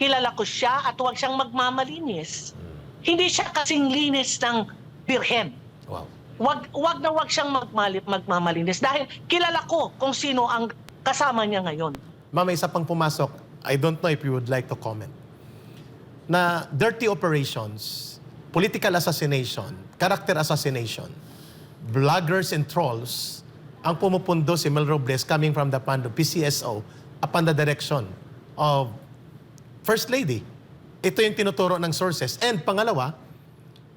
kilala ko siya at huwag siyang magmamalinis. Hindi siya kasing linis ng birhen. Wow. Wag, wag na wag siyang magmali, magmamalinis dahil kilala ko kung sino ang kasama niya ngayon. Ma'am, may isa pang pumasok. I don't know if you would like to comment. Na dirty operations, political assassination, character assassination, bloggers and trolls, ang pumupundo si Mel Robles coming from the PANDO, PCSO, upon the direction of First Lady. Ito yung tinuturo ng sources. And pangalawa,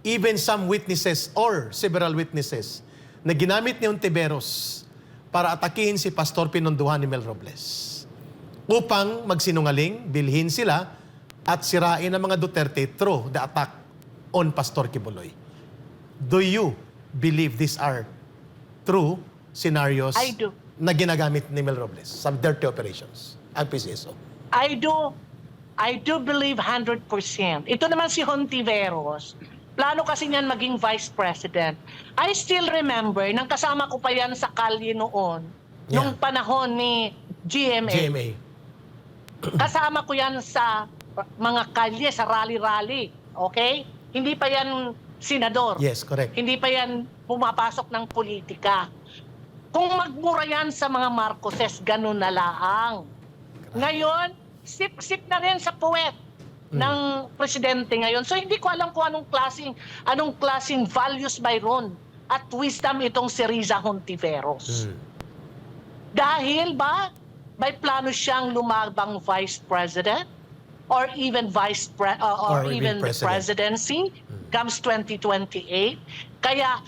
even some witnesses or several witnesses na ginamit ni Ontiveros para atakihin si Pastor Pinunduhan ni Mel Robles upang magsinungaling, bilhin sila at sirain ang mga Duterte through the attack on Pastor Kibuloy. Do you believe these are true scenarios I do. na ginagamit ni Mel Robles sa dirty operations ang PCSO? I do I do believe 100%. Ito naman si Hontiveros. Plano kasi niyan maging vice president. I still remember, nang kasama ko pa yan sa kalye noon, Yeah. nung panahon ni GMA. GMA. Kasama ko yan sa mga kalye, sa rally-rally. Okay? Hindi pa yan senador. Yes, correct. Hindi pa yan pumapasok ng politika. Kung magmura yan sa mga Marcoses, ganun na laang. Ngayon, sip-sip na rin sa puwet ng presidente ngayon. So hindi ko alam kung anong klaseng anong klaseng values mayroon at wisdom itong si Riza Hontiveros. Mm. Dahil ba may plano siyang lumabang vice president or even vice pre- uh, or, Or even even the president. presidency comes 2028. Kaya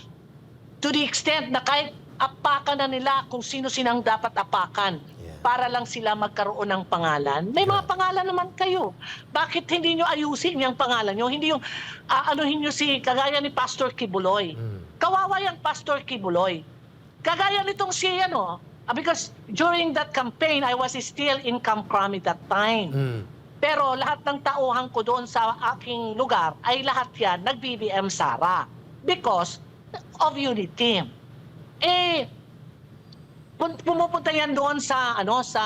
to the extent na kahit apakan na nila kung sino sinang dapat apakan. Para lang sila magkaroon ng pangalan. May mga pangalan naman kayo. Bakit hindi nyo ayusin yung pangalan nyo? Hindi yung ah, anuhin nyo si kagaya ni Pastor Kibuloy. Mm. Kawawa yung Pastor Kibuloy. Kagaya nitong si ano, ah, because during that campaign, I was still in Camp Crame that time. Mm. Pero lahat ng tauhan ko doon sa aking lugar ay lahat yan nag-BBM Sara because of unity. Eh, pumupunta yan doon sa ano sa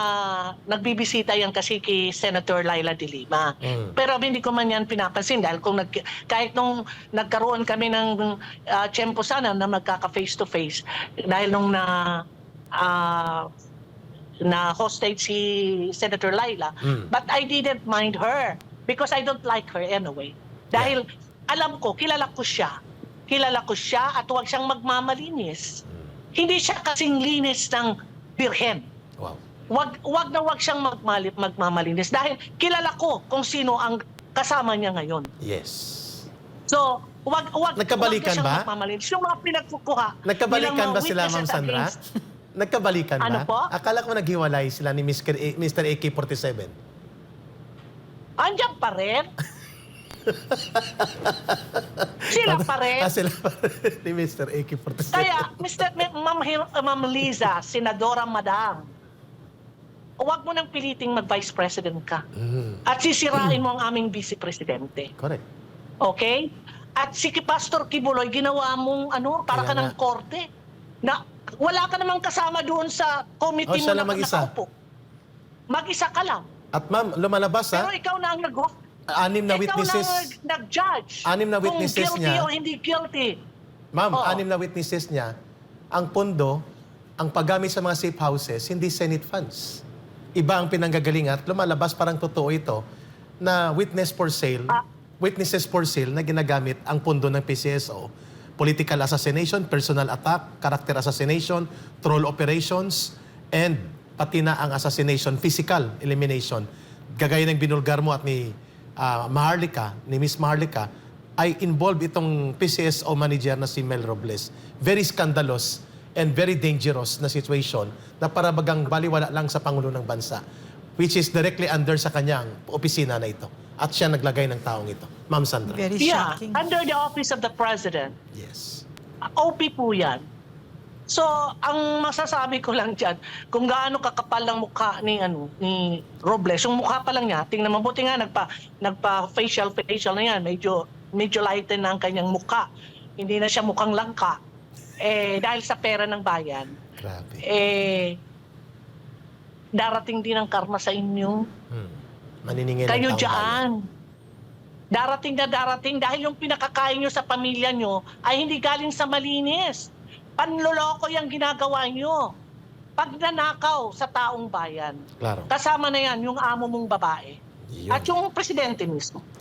nagbibisita yan kasi kay Senator Laila de Lima. Mm. Pero hindi ko man yan pinapansin dahil kung nag, kahit nung nagkaroon kami ng uh, tiyempo sana na magkaka face to face dahil nung na ah, na hostage si Senator Laila Mm. but I didn't mind her because I don't like her anyway dahil alam ko kilala ko siya kilala ko siya at huwag siyang magmamalinis hindi siya kasing linis ng birhen Wow. wag wag na wag siyang magmali, magmamalinis dahil kilala ko kung sino ang kasama niya ngayon. Yes. So, wag wag Nagkabalikan wag na siyang ba? magmamalinis. Yung mga pinagkukuha. Nagkabalikan ba sila, Ma'am Sandra? Nagkabalikan ba? Ano po? Akala ko naghiwalay sila ni Mr. Mr. AK-47. Andiyan pa rin. Sila pa rin. Ah, sila pa rin ni Mr. AK-47. Kaya, Mr. Ma- Ma'am, uh, Ma'am Liza, Senadora Madam, huwag mo nang piliting mag-vice president ka. Mm. At sisirain mo ang aming vice presidente. Correct. Okay? At si Pastor Kibuloy, ginawa mong ano, para Kaya ka ng nga. korte. Na wala ka namang kasama doon sa committee Oh, siya mo lang na mag-isa. nakaupo. Mag-isa ka lang. At ma'am, lumalabas Pero ha, ikaw na ang nag anim na ikaw witnesses. na ang nag-judge. Anim na witnesses kung guilty niya. o hindi guilty. Ma'am, Oo. anim na witnesses niya, ang pondo, ang paggamit sa mga safe houses, hindi Senate funds. Iba ang pinanggagalingan at lumalabas parang totoo ito na witness for sale, Ah. witnesses for sale na ginagamit ang pondo ng PCSO. Political assassination, personal attack, character assassination, troll operations, and pati na ang assassination, physical elimination. Gagaya ng binulgar mo at ni ah, Maharlika, ni Miss Maharlika, ay involved itong PCSO manager na si Mel Robles. Very scandalous and very dangerous na situation na para bagang baliwala lang sa Pangulo ng Bansa which is directly under sa kanyang opisina na ito. At siya naglagay ng taong ito. Ma'am Sandra. Very Yeah, shocking. under the office of the president. Yes. OP po yan. So, ang masasabi ko lang dyan, kung gaano kakapal ng mukha ni ano ni Robles, yung mukha pa lang niya, tingnan mabuti nga nagpa nagpa facial facial na yan, medyo medyo lighten na ang kanyang mukha. Hindi na siya mukhang langka. Eh dahil sa pera ng bayan, Grabe. eh darating din ang karma sa inyo. Hmm. Maniningil Kayo bayan. dyan. Darating na darating dahil yung pinakakain nyo sa pamilya nyo ay hindi galing sa malinis. Panloloko yung ginagawa nyo. Pagnanakaw sa taong bayan. Klaro. Kasama na yan yung amo mong babae. Yun. At yung presidente mismo.